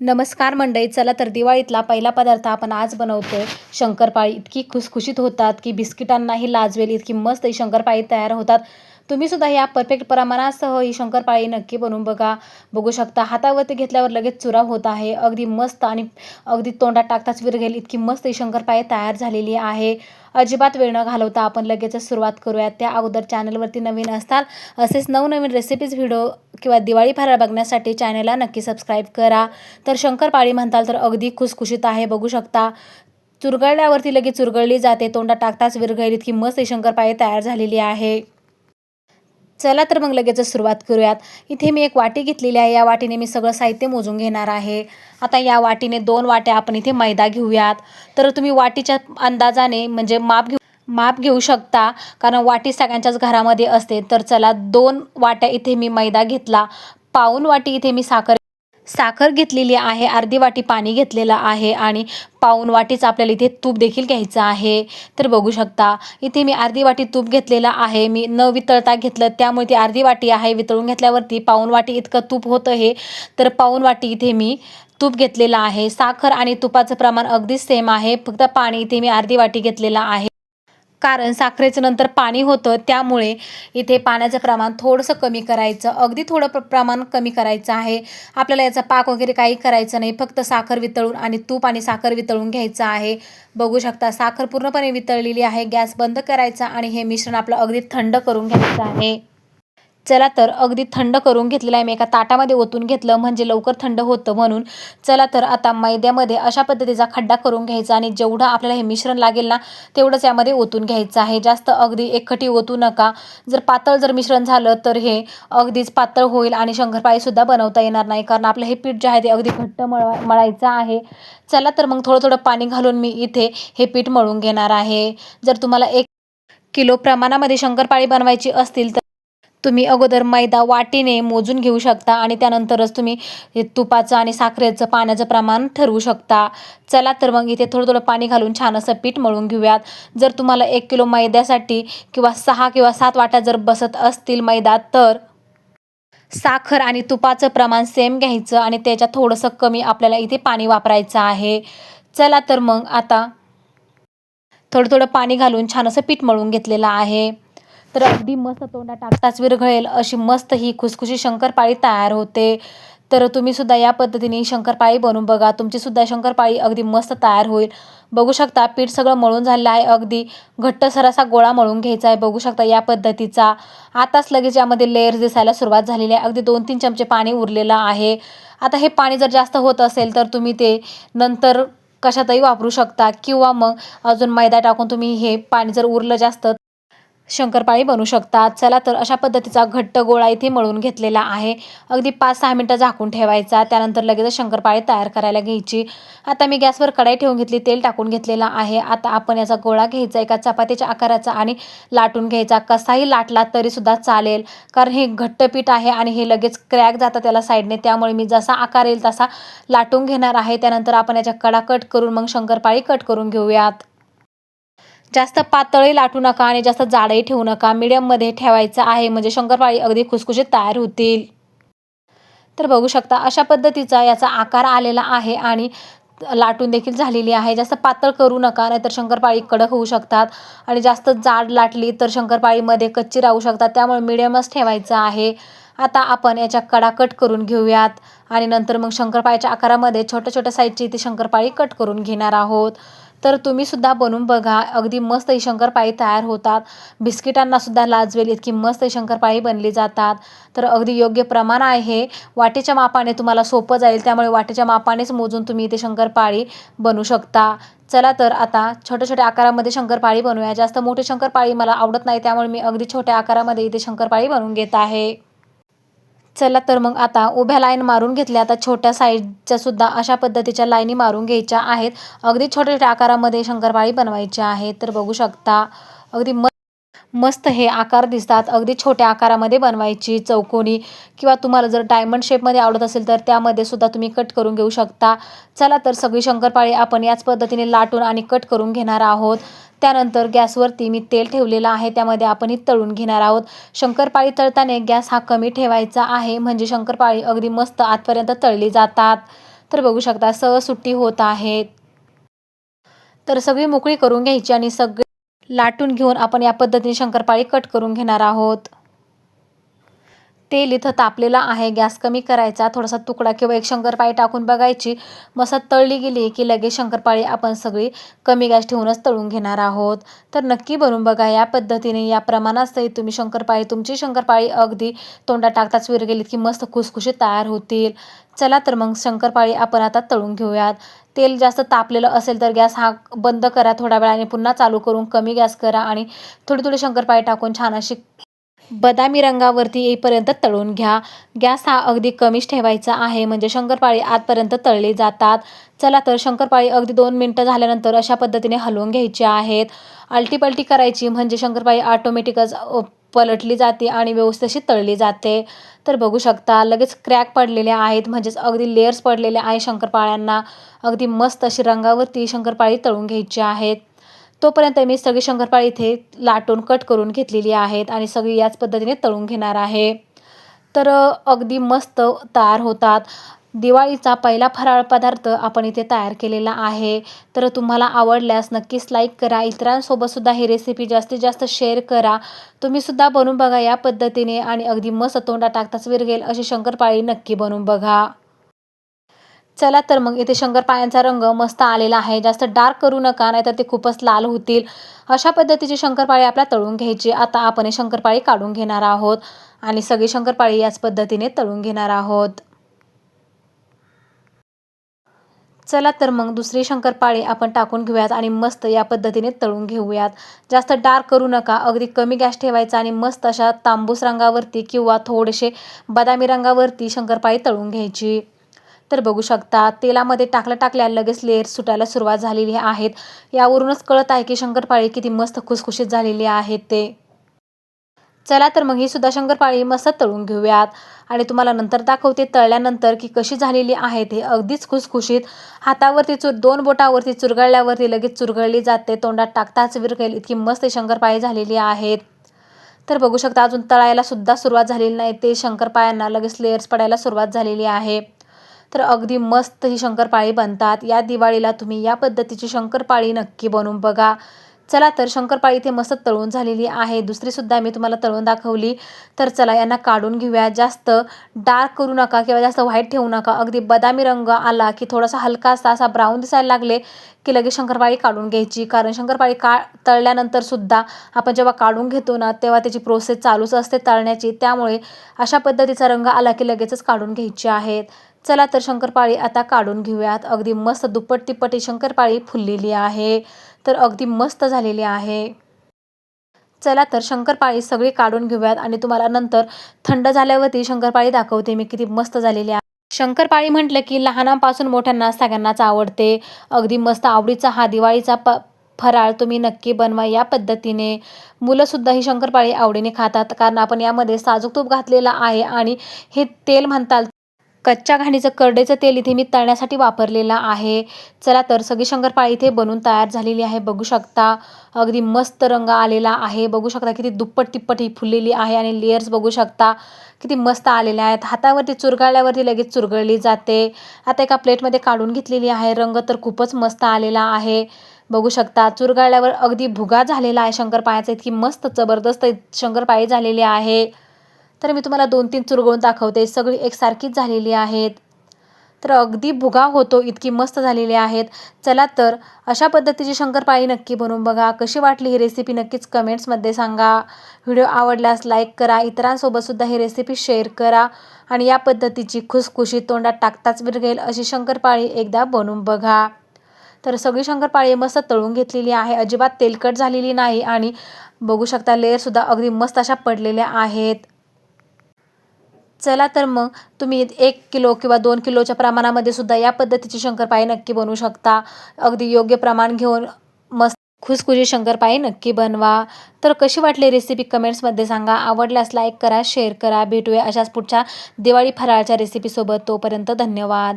नमस्कार मंडळी चला तर दिवाळीतला पहिला पदार्थ आपण आज बनवतोय. शंकरपाळी. इतकी खुसखुशीत होतात की बिस्किटांनाही लाजवेल इतकी मस्त ही शंकरपाळी तयार होतात. तुम्ही सुद्धा या परफेक्ट प्रमाणासह ही शंकरपाळी नक्की बनवून बघा. बघू शकता हातावरती घेतल्यावर लगेच चुरा होत आहे. अगदी मस्त आणि अगदी तोंडात टाकताच विरघेल. इतकी मस्त ही शंकरपाळी तयार झालेली आहे. अजिबात वेळ न घालवता आपण लगेचच सुरुवात करूयात. त्या अगोदर चॅनलवरती नवीन असताल असेच नवनवीन रेसिपीज व्हिडिओ किंवा दिवाळी फराळ बघण्यासाठी चॅनलला नक्की सबस्क्राईब करा. तर शंकरपाळी म्हणताल तर अगदी खुसखुशीत आहे बघू शकता. चुरगळल्यावरती लगेच चुरगळली जाते. तोंडात टाकताच विरघळली इतकी मस्त ही शंकरपाळी तयार झालेली आहे. चला तर मग लगेच सुरुवात करूयात. इथे मी एक वाटी घेतलेली आहे. या वाटीने मी सगळं साहित्य मोजून घेणार आहे. आता या वाटीने दोन वाट्या आपण इथे मैदा घेऊयात. तर तुम्ही वाटीच्या अंदाजाने म्हणजे माप घेऊ माप घेऊ शकता. कारण वाटी सगळ्यांच्याच घरामध्ये असते. तर चला दोन वाट्या इथे मी मैदा घेतला. पाऊन वाटी इथे मी साखर साखर घेतलेली आहे अर्धी वाटी पाणी घेतलेलं आहे आणि पाऊन वाटीच आपल्याला इथे तूप देखील घ्यायचं आहे. तर बघू शकता इथे मी अर्धी वाटी तूप घेतलेलं आहे. मी न वितळता घेतलं त्यामुळे ती अर्धी वाटी आहे. वितळून घेतल्यावरती पाऊन वाटी इतकं तूप होतं हे. तर पाऊन वाटी इथे मी तूप घेतलेलं आहे. साखर आणि तुपाचं प्रमाण अगदीच सेम आहे. फक्त पाणी इथे मी अर्धी वाटी घेतलेलं आहे. कारण साखरेचं नंतर पाणी होतं त्यामुळे इथे पाण्याचं प्रमाण थोडंसं कमी करायचं. अगदी थोडं प्र प्रमाण कमी करायचं आहे. आपल्याला याचा पाक वगैरे काही करायचं नाही. फक्त साखर वितळून आणि तूप आणि साखर वितळून घ्यायचं आहे. बघू शकता साखर पूर्णपणे वितळलेली आहे. गॅस बंद करायचा आणि हे मिश्रण आपलं अगदी थंड करून घ्यायचं आहे. चला तर अगदी थंड करून घेतलेलं आहे. मी एका ताटामध्ये ओतून घेतलं म्हणजे लवकर थंड होतं म्हणून. चला तर आता मैद्यामध्ये अशा पद्धतीचा खड्डा करून घ्यायचा आणि जेवढं आपल्याला हे मिश्रण लागेल ना तेवढंच यामध्ये ओतून घ्यायचं आहे. जास्त अगदी एकखटी ओतू नका. जर पातळ जर मिश्रण झालं तर हे अगदीच पातळ होईल आणि शंकरपाळीसुद्धा बनवता येणार नाही कारण आपलं हे पीठ जे आहे ते अगदी घट्ट मळ मळायचं आहे. चला तर मग थोडं थोडं पाणी घालून मी इथे हे पीठ मळून घेणार आहे. जर तुम्हाला एक किलो प्रमाणामध्ये शंकरपाळी बनवायची असतील तर तुम्ही अगोदर मैदा वाटीने मोजून घेऊ शकता आणि त्यानंतरच तुम्ही तुपाचं आणि साखरेचं पाण्याचं प्रमाण ठरवू शकता. चला तर मग इथे थोडं थोडं पाणी घालून छान असं पीठ मळून घेऊयात. जर तुम्हाला एक किलो मैद्यासाठी किंवा सहा किंवा सात वाट्या जर बसत असतील मैदा तर साखर आणि तुपाचं प्रमाण सेम घ्यायचं आणि त्याच्यात थोडंसं कमी आपल्याला इथे पाणी वापरायचं आहे. चला तर मग आता थोडं थोडं पाणी घालून छान असं पीठ मळून घेतलेलं आहे. तर अगदी मस्त तोंडात टाकताच विरघळेल. अशी मस्त ही खुसखुशी शंकरपाळी तयार होते. तर तुम्हीसुद्धा या पद्धतीने शंकरपाळी बनवून बघा. तुमचीसुद्धा शंकरपाळी अगदी मस्त तयार होईल. बघू शकता पीठ सगळं मळून झालेलं आहे. अगदी घट्टसर असा गोळा मळून घ्यायचा आहे. बघू शकता या पद्धतीचा. आताच लगेच यामध्ये लेअर्स दिसायला सुरुवात झालेली आहे. अगदी दोन तीन चमचे पाणी उरलेलं आहे. आता हे पाणी जर जास्त होत असेल तर तुम्ही ते नंतर कशातही वापरू शकता. किंवा मग अजून मैदा टाकून तुम्ही हे पाणी जर उरलं जास्त शंकरपाळी बनवू शकतात. चला तर अशा पद्धतीचा घट्ट गोळा इथे मळून घेतलेला आहे. अगदी पाच सहा मिनटं झाकून ठेवायचा. त्यानंतर लगेच शंकरपाळी तयार करायला घ्यायची. आता मी गॅसवर कढाई ठेवून घेतली. तेल टाकून घेतलेला आहे. आता आपण याचा गोळा घ्यायचा. एका चपातीच्या आकाराचा आणि लाटून घ्यायचा. कसाही लाटला तरीसुद्धा चालेल. कारण हे घट्ट पीठ आहे आणि हे लगेच क्रॅक जातं त्याला साईडने. त्यामुळे मी जसा आकार येईल तसा लाटून घेणार आहे. त्यानंतर आपण याच्या कडा कट करून मग शंकरपाळी कट करून घेऊयात. जास्त पातळी लाटू नका आणि जास्त जाडही ठेवू नका. मीडियममध्ये ठेवायचं आहे. म्हणजे शंकरपाळी अगदी खुसखुशीत तयार होतील. तर बघू शकता अशा पद्धतीचा याचा आकार आलेला आहे आणि लाटून देखील झालेली आहे. जास्त पातळ करू नका नाहीतर शंकरपाळी कडक होऊ शकतात. आणि जास्त जाड लाटली तर शंकरपाळीमध्ये कच्ची राहू शकतात. त्यामुळे मिडियमच ठेवायचं आहे. आता आपण याच्या कडा कट करून घेऊयात. आणि नंतर मग शंकरपाळीच्या आकारामध्ये छोट्या छोट्या साईजची ती शंकरपाळी कट करून घेणार आहोत. तर तुम्हीसुद्धा बनवून बघा. अगदी मस्त ही शंकरपाळी तयार होतात. बिस्किटांनासुद्धा लाजवेल. इतकी मस्त ही शंकरपाळी बनली जातात. तर अगदी योग्य प्रमाण आहे. वाटेच्या मापाने तुम्हाला सोपं जाईल. त्यामुळे वाटेच्या मापानेच मोजून तुम्ही इथे शंकरपाळी बनवू शकता. चला तर आता छोट्या छोट्या आकारामध्ये शंकरपाळी बनवूया. जास्त मोठी शंकरपाळी मला आवडत नाही. त्यामुळे मी अगदी छोट्या आकारामध्ये इथे शंकरपाळी बनवून घेत आहे. चला तर मग आता उभ्या लाईन मारून घेतल्या आता छोट्या साईजच्या सुद्धा अशा पद्धतीच्या लाईनी मारून घ्यायच्या आहेत. अगदी छोट्या छोट्या आकारामध्ये शंकरपाळी बनवायची आहे तर बघू शकता अगदी म मस्त हे आकार दिसतात. अगदी छोट्या आकारामध्ये बनवायची चौकोनी किंवा तुम्हाला जर डायमंड शेपमध्ये आवडत असेल तर त्यामध्ये सुद्धा तुम्ही कट करून घेऊ शकता. चला तर सगळी शंकरपाळी आपण याच पद्धतीने लाटून आणि कट करून घेणार आहोत. त्यानंतर गॅसवरती मी तेल ठेवलेलं आहे. त्यामध्ये आपण ही तळून घेणार आहोत. शंकरपाळी तळताना गॅस हा कमी ठेवायचा आहे. म्हणजे शंकरपाळी अगदी मस्त आतपर्यंत तळली जातात. तर बघू शकता सहज सुट्टी होत आहेत तर सगळी मोकळी करून घ्यायची आणि सगळी लाटून घेऊन आपण या पद्धतीने शंकरपाळी कट करून घेणार आहोत. तेल इथं तापलेलं आहे. गॅस कमी करायचा. थोडासा तुकडा किंवा एक शंकरपाळी टाकून बघायची. मस्त तळली गेली की लगेच शंकरपाळी आपण सगळी कमी गॅस ठेवूनच तळून घेणार आहोत. तर नक्की बनवून बघा या पद्धतीने. या प्रमाणासही तुम्ही शंकरपाळी तुमची शंकरपाळी अगदी तोंडात टाकताच विर गेलीत की मस्त खुसखुशीत तयार होतील. चला तर मग शंकरपाळी आपण आता तळून घेऊयात. तेल जास्त तापलेलं असेल तर गॅस हा बंद करा. थोड्या वेळाने पुन्हा चालू करून कमी गॅस करा आणि थोडी थोडी शंकरपाळी टाकून छान अशी बदामी रंगावरती येईपर्यंत तळून घ्या. गॅस हा अगदी कमीच ठेवायचा आहे. म्हणजे शंकरपाळी आतपर्यंत तळली जातात. चला तर शंकरपाळी अगदी दोन मिनटं झाल्यानंतर अशा पद्धतीने हलवून घ्यायची आहेत. आलटीपलटी करायची म्हणजे शंकरपाळी ऑटोमॅटिकच पलटली जाते आणि व्यवस्थित तळली जाते. तर बघू शकता लगेच क्रॅक पडलेले आहेत. म्हणजेच अगदी लेयर्स पडलेले आहे शंकरपाळ्यांना. अगदी मस्त अशी रंगावरती शंकरपाळी तळून घ्यायची आहेत. तोपर्यंत मी सगळी शंकरपाळी इथे लाटून कट करून घेतलेली आहेत आणि सगळी याच पद्धतीने तळून घेणार आहे. तर अगदी मस्त तयार होतात. दिवाळीचा पहिला फराळ पदार्थ आपण इथे तयार केलेला आहे. तर तुम्हाला आवडल्यास नक्कीच लाईक करा. इतरांसोबतसुद्धा ही रेसिपी जास्तीत जास्त शेअर करा. तुम्हीसुद्धा बनवून बघा या पद्धतीने आणि अगदी मस्त तोंडा टाकताच विरगेल अशी शंकरपाळी नक्की बनवून बघा. चला तर मग इथे शंकरपाळ्यांचा रंग मस्त आलेला आहे. जास्त डार्क करू नका नाहीतर ते खूपच लाल होतील. अशा पद्धतीची शंकरपाळी आपल्या तळून घ्यायची. आता आपण हे शंकरपाळी काढून घेणार आहोत आणि सगळी शंकरपाळी याच पद्धतीने तळून घेणार आहोत. चला तर मग दुसरी शंकरपाळी आपण टाकून घेऊयात आणि मस्त या पद्धतीने तळून घेऊयात. जास्त डार्क करू नका. अगदी कमी गॅस ठेवायचा आणि मस्त अशा तांबूस रंगावरती किंवा थोडेसे बदामी रंगावरती शंकरपाळी तळून घ्यायची. तर बघू शकता तेलामध्ये टाकल्या टाकल्या लगेच लेअर सुटायला सुरुवात झालेली आहेत. यावरूनच कळत आहे की शंकरपाळी किती मस्त खुसखुशीत झालेली आहेत ते. चला तर मग ही सुद्धा शंकरपाळी मस्त तळून घेऊयात. आणि तुम्हाला नंतर दाखवते तळल्यानंतर की कशी झालेली आहे ते अगदीच खुसखुशीत. हातावरती चुर दोन बोटावरती चुरगळल्यावरती लगेच चुरगळली जाते. तोंडात टाकताच विरकेल इतकी मस्त शंकरपाळी झालेली आहेत. तर बघू शकता अजून तळायला सुद्धा सुरुवात झालेली नाही. ते शंकरपाळ्यांना लगेच लेअर्स पडायला सुरुवात झालेली आहे. तर अगदी मस्त ही शंकरपाळी बनतात. या दिवाळीला तुम्ही या पद्धतीची शंकरपाळी नक्की बनवून बघा. चला तर शंकरपाळी इथे मस्त तळून झालेली आहे. दुसरीसुद्धा मी तुम्हाला तळून दाखवली. तर चला यांना काढून घेऊया. जास्त डार्क करू नका किंवा जास्त व्हाईट ठेवू नका. अगदी बदामी रंग आला की थोडासा हलकासा असा ब्राऊन दिसायला लागले की लगेच शंकरपाळी काढून घ्यायची. कारण शंकरपाळी का तळल्यानंतर सुद्धा आपण जेव्हा काढून घेतो ना तेव्हा त्याची प्रोसेस चालूच असते तळण्याची. त्यामुळे अशा पद्धतीचा रंग आला की लगेचच काढून घ्यायची आहेत. चला तर शंकरपाळी आता काढून घेऊयात. अगदी मस्त दुप्पट तिप्पटी शंकरपाळी फुललेली आहे. तर अगदी मस्त झालेली आहे. चला तर शंकरपाळी सगळी काढून घेऊयात आणि तुम्हाला नंतर थंड झाल्यावरती शंकरपाळी दाखवते मी किती मस्त झालेली आहे. शंकरपाळी म्हटलं की लहानांपासून मोठ्यांना सगळ्यांनाच आवडते. अगदी मस्त आवडीचा हा दिवाळीचा प फराळ तुम्ही नक्की बनवा या पद्धतीने. मुलंसुद्धा ही शंकरपाळी आवडीने खातात कारण आपण यामध्ये साजूक तूप घातलेला आहे आणि हे तेल म्हणताल कच्च्या घाणीचं करडेचं तेल इथे मी तळण्यासाठी वापरलेलं आहे. चला तर सगळी शंकरपाळी इथे बनून तयार झालेली आहे. बघू शकता अगदी मस्त रंग आलेला आहे. बघू शकता किती दुप्पट तिप्पट ही फुललेली आहे आणि लेयर्स बघू शकता किती मस्त आलेल्या आहेत. हातावरती चुरगाळल्यावरती लगेच चुरगळली जाते. आता एका प्लेटमध्ये काढून घेतलेली आहे. रंग तर खूपच मस्त आलेला आहे. बघू शकता चुरगाळल्यावर अगदी भुगा झालेला आहे शंकरपाळ्याचा. इतकी मस्त जबरदस्त शंकरपाळी झालेली आहे. तर मी तुम्हाला दोन तीन चुरगळून दाखवते. सगळी एकसारखीच झालेली आहेत. तर अगदी भुगा होतो इतकी मस्त झालेली आहेत. चला तर अशा पद्धतीची शंकरपाळी नक्की बनवून बघा. कशी वाटली ही रेसिपी नक्कीच कमेंट्समध्ये सांगा. व्हिडिओ आवडल्यास लाईक करा. इतरांसोबतसुद्धा ही रेसिपी शेअर करा. आणि या पद्धतीची खुसखुशी तोंडात टाकताच विरगेल अशी शंकरपाळी एकदा बनवून बघा. तर सगळी शंकरपाळी मस्त तळून घेतलेली आहे. अजिबात तेलकट झालेली नाही आणि बघू शकता लेअरसुद्धा अगदी मस्त अशा पडलेल्या आहेत. चला तर मग तुम्ही एक किलो किंवा दोन किलोच्या प्रमाणामध्ये सुद्धा या पद्धतीची शंकरपाळी नक्की बनवू शकता. अगदी योग्य प्रमाण घेऊन मस्त खुसखुशी शंकरपाळी नक्की बनवा. तर कशी वाटली रेसिपी कमेंट्समध्ये सांगा. आवडल्यास लाईक करा शेअर करा. भेटूया अशाच पुढच्या दिवाळी फराळच्या रेसिपीसोबत तोपर्यंत धन्यवाद.